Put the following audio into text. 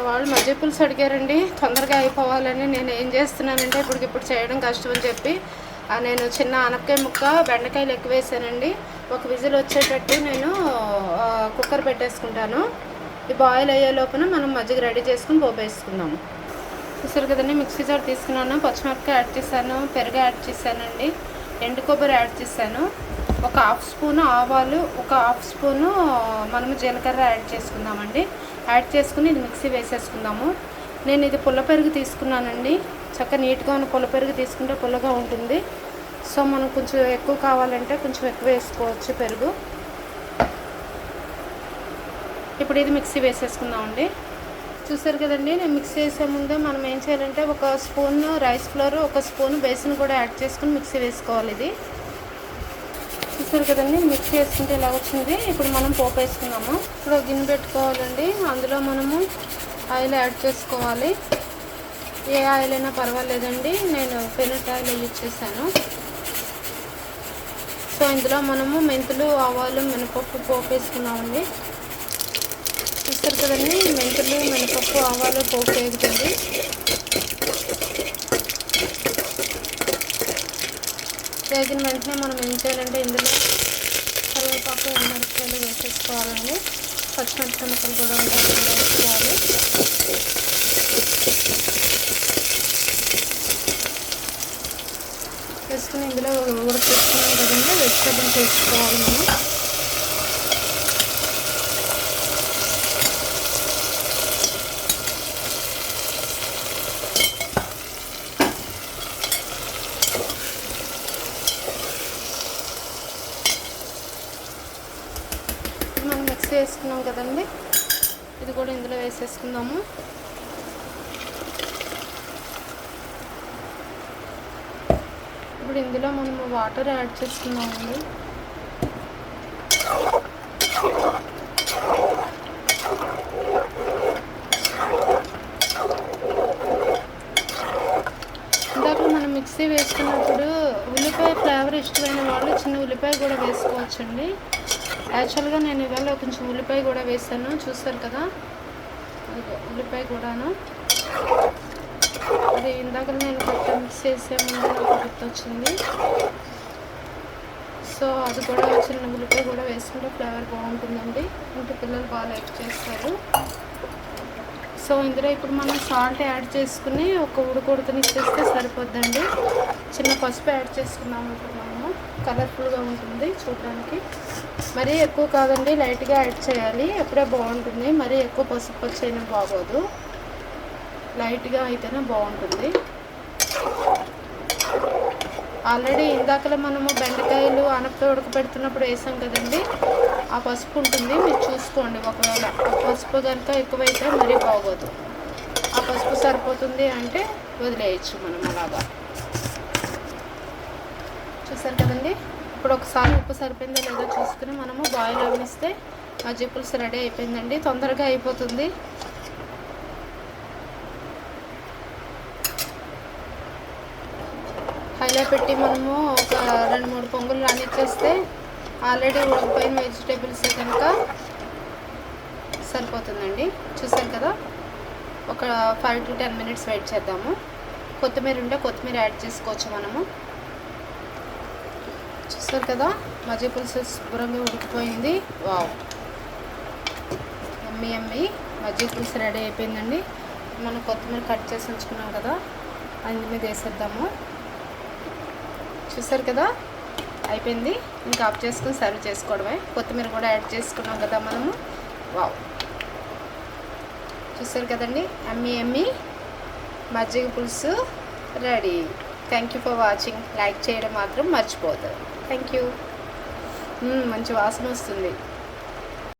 వాళ్ళు మధ్య పులుసు అడిగారండి తొందరగా అయిపోవాలని. నేను ఏం చేస్తున్నానంటే ఇప్పటికి ఇప్పుడు చేయడం కష్టం అని చెప్పి నేను చిన్న ఆనపకాయ ముక్క బెండకాయలు ఎక్కువ వేసానండి. ఒక విజిల్ వచ్చేటట్టు నేను కుక్కర్ పెట్టేసుకుంటాను. ఈ బాయిల్ అయ్యే లోపల మనం మజ్జిగ రెడీ చేసుకుని పోపేసుకుందాము. చూసారు కదండి మిక్సీ జార్ తీసుకున్నాను పచ్చిమిరపకాయ యాడ్ చేశాను పెరుగు యాడ్ చేశానండి ఎండు కొబ్బరి యాడ్ చేశాను ఒక హాఫ్ స్పూన్ ఆవాలు ఒక హాఫ్ స్పూను మనము జీలకర్ర యాడ్ చేసుకుందామండి. యాడ్ చేసుకుని ఇది మిక్సీ వేసేసుకుందాము. నేను ఇది పుల్ల పెరుగు తీసుకున్నానండి. చక్కగా నీట్గా ఉన్న పుల్ల పెరుగు తీసుకుంటే పుల్లగా ఉంటుంది. సో మనం కొంచెం ఎక్కువ కావాలంటే కొంచెం ఎక్కువ వేసుకోవచ్చు పెరుగు. ఇప్పుడు ఇది మిక్సీ వేసేసుకుందామండి. చూసారు కదండి నేను మిక్సీ వేసే ముందు మనం ఏం చేయాలంటే ఒక స్పూన్ రైస్ ఫ్లోర్ ఒక స్పూన్ బేసిన్ కూడా యాడ్ చేసుకుని మిక్సీ వేసుకోవాలి ఇది. చూసారు కదండి మిక్స్ చేసుకుంటే ఇలా వచ్చింది? ఇప్పుడు మనం పోపు వేసుకుందాము? ఇప్పుడు గిన్నె పెట్టుకోవాలండి. అందులో మనము ఆయిల్ యాడ్ చేసుకోవాలి. ఏ ఆయిల్ అయినా పర్వాలేదండి. నేను పెనట్ ఆయిల్ యూజ్ చేశాను. సో ఇందులో మనము మెంతులు ఆవాలు మినపప్పు పోపు వేసుకున్నామండి. చూస్తారు కదండి మెంతులు మినపప్పు ఆవాలు పోపు వేగుతుంది. వేగిన వెంటనే మనం ఏం చేయాలంటే ఇందులో కరివేపాకు మిరపకాయలు వేసేసుకోవాలండి. పచ్చిమిరపకాయ ముక్కలు కూడా కూడా వేసుకోవాలి వేసుకుని ఇందులో ఉడకేసుకున్నాం కదండి వెజిటేబుల్స్ వేసుకోవాలి మనం ఇది మనం వేసుకున్నాం చేసుకున్నాం కదండి. ఇది కూడా ఇందులో వేసేసుకుందాము. ఇప్పుడు ఇందులో మనము వాటర్ యాడ్ చేసుకుందామండి ఇందాక మనం మిక్సీ వేసుకున్నప్పుడు ఇష్టమైన వాళ్ళు చిన్న ఉల్లిపాయ కూడా వేసుకోవచ్చండి. యాక్చువల్గా నేను ఇవాళ కొంచెం ఉల్లిపాయ కూడా వేసాను. చూస్తారు కదా? ఉల్లిపాయ కూడాను. అది ఇందాక నేను కొత్త మిక్స్ చేసే ముందు నాకు గుర్తొచ్చింది. సో అది కూడా చిన్న ఉల్లిపాయ కూడా వేసుకుంటే ఫ్లేవర్ బాగుంటుందండి. ఇంకా పిల్లలు బాగా లైక్ చేస్తారు. సో ఇందులో ఇప్పుడు మనం సాల్ట్ యాడ్ చేసుకుని ఒక ఉడకొడతనిచ్చేస్తే సరిపోద్దండి. చిన్న పసుపు యాడ్ చేసుకున్నాము ఇప్పుడు కలర్ఫుల్గా ఉంటుంది చూడడానికి. మరీ ఎక్కువ కాదండి లైట్గా యాడ్ చేయాలి. అప్పుడే బాగుంటుంది. మరీ ఎక్కువ పసుపు పచ్చైనా బాగోదు. లైట్గా అయితేనే బాగుంటుంది. ఆల్రెడీ ఇందాకలో మనము బెండకాయలు అనపతో ఉడకబెడుతున్నప్పుడు వేసాం కదండి ఆ పసుపు ఉంటుంది. మీరు చూసుకోండి ఒకవేళ. ఆ పసుపు కనుక ఎక్కువైతే మరీ బాగోదు. ఆ పసుపు సరిపోతుంది అంటే వదిలేయచ్చు మనం అలాగా. చూసారు కదండి? ఇప్పుడు ఒకసారి ఉప్పు సరిపోయిందో లేదో చూసుకుని మనము బాయిల్ అవనిస్తే మజ్జి పులుసు రెడీ అయిపోయిందండి. తొందరగా అయిపోతుంది. హైలో పెట్టి మనము ఒక రెండు మూడు పొంగులు రానిచ్చేస్తే ఆల్రెడీ ఉడికిపోయిన వెజిటేబుల్స్ కనుక సరిపోతుందండి. చూసారు కదా? ఒక five to ten minutes wait చేద్దాము. కొత్తిమీర ఉంటే కొత్తిమీర యాడ్ చేసుకోవచ్చు మనము. చూస్తారు కదా మజ్జిగ పులుసు శుభ్రంగా ఉడికిపోయింది. వావ్. ఎమ్మి ఎమ్మి. మజ్జిగ పులుసు రెడీ అయిపోయిందండి. మనం కొత్తిమీర కట్ చేసి ఉంచుకున్నాం కదా అందు మీద వేసేద్దాము. చూసారు కదా అయిపోయింది. ఇంకా ఆఫ్ చేసుకుని సర్వ్ చేసుకోవడమే. కొత్తిమీర కూడా యాడ్ చేసుకున్నాం కదా మనము. వావ్. చూసారు కదండి అమ్మి అమ్మి మజ్జిగ పులుసు ready. Thank you for watching like చేయడం మాత్రం మర్చిపోదు థ్యాంక్ యూ మంచి వాసన వస్తుంది.